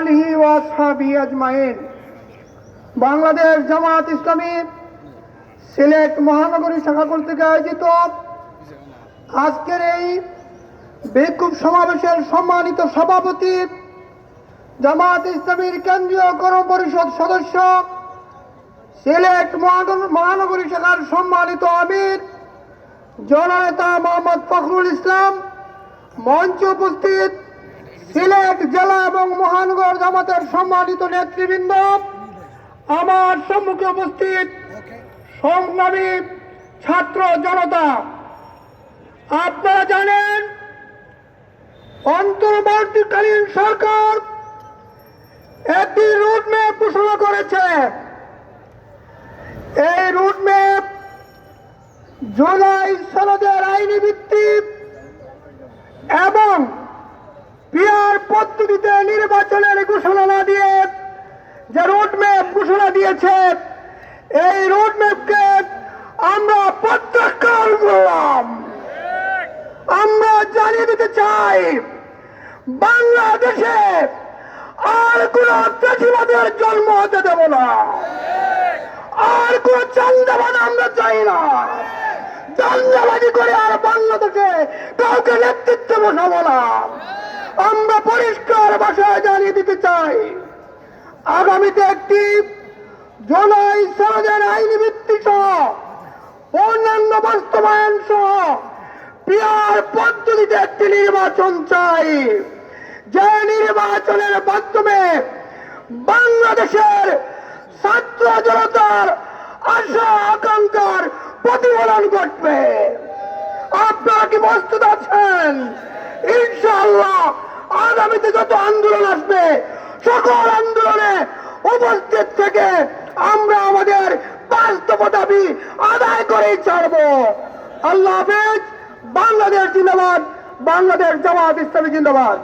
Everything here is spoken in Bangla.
আলিহি ওয়াসহাবি আজমাইন। বাংলাদেশ জামাত ইসলামী সিলেট মহানগরী শাখা কর্তৃক আয়োজিত আজকের এই বিক্ষোভ সমাবেশের সম্মানিত সভাপতি জামাত ইসলামীর কেন্দ্রীয় কর্ম পরিষদ সদস্য, সিলেট মহানগরী শাখার সম্মানিত আমির, জননেতা মোহাম্মদ ফখরুল ইসলাম, মঞ্চে উপস্থিত সিলেট জেলা এবং মহানগর জামাতের সম্মানিত নেতৃবৃন্দ, আমার সম্মুখে উপস্থিত সংগ্রামী ছাত্র জনতা, আপনারা জানেন অন্তর্বর্তীকালীন সরকার একটি রুটম্যাপ ঘোষণা করেছে। এই রুটম্যাপ জুলাই সনদের আইনি ভিত্তিক এবং পিয়ার পদ্ধতিতে নির্বাচনের ঘোষণা না দিয়ে যে রুটম্যাপ ঘোষণা দিয়েছে, এই রুটম্যাপকে আমরা প্রত্যাখ্যান করলাম। আমরা জানিয়ে দিতে চাই, বাংলাদেশে আর কোন চাষিবাদের জন্ম হতে দেব না। আর কোন চান্দাবাদ আমরা চাই না। চান্দাবাজি করে আর বাংলাদেশে কাউকে নেতৃত্ব বসাবো না। আমরা পরিষ্কার ভাষায় জানিয়ে দিতে চাই, আগামীতে একটি জুলাই সনদের আইনি ভিত্তি সহ, অন্যান্য বাস্তবায়ন সহ পিয়ার পদ্ধতিতে একটি নির্বাচন চাই। যে নির্বাচনের মাধ্যমে বাংলাদেশের ছাত্র জনতার আশা আকাঙ্ক্ষার প্রতিফলন ঘটবে। আপনারা কি প্রস্তুত সকল আন্দোলনে উপস্থিত থেকে আমরা আমাদের বাস্তব দাবি আদায় করেই ছাড়ব। আল্লাহ হাফেজ, বাংলাদেশ জিন্দাবাদ, বাংলাদেশ জামাত ইসলামী জিন্দাবাদ।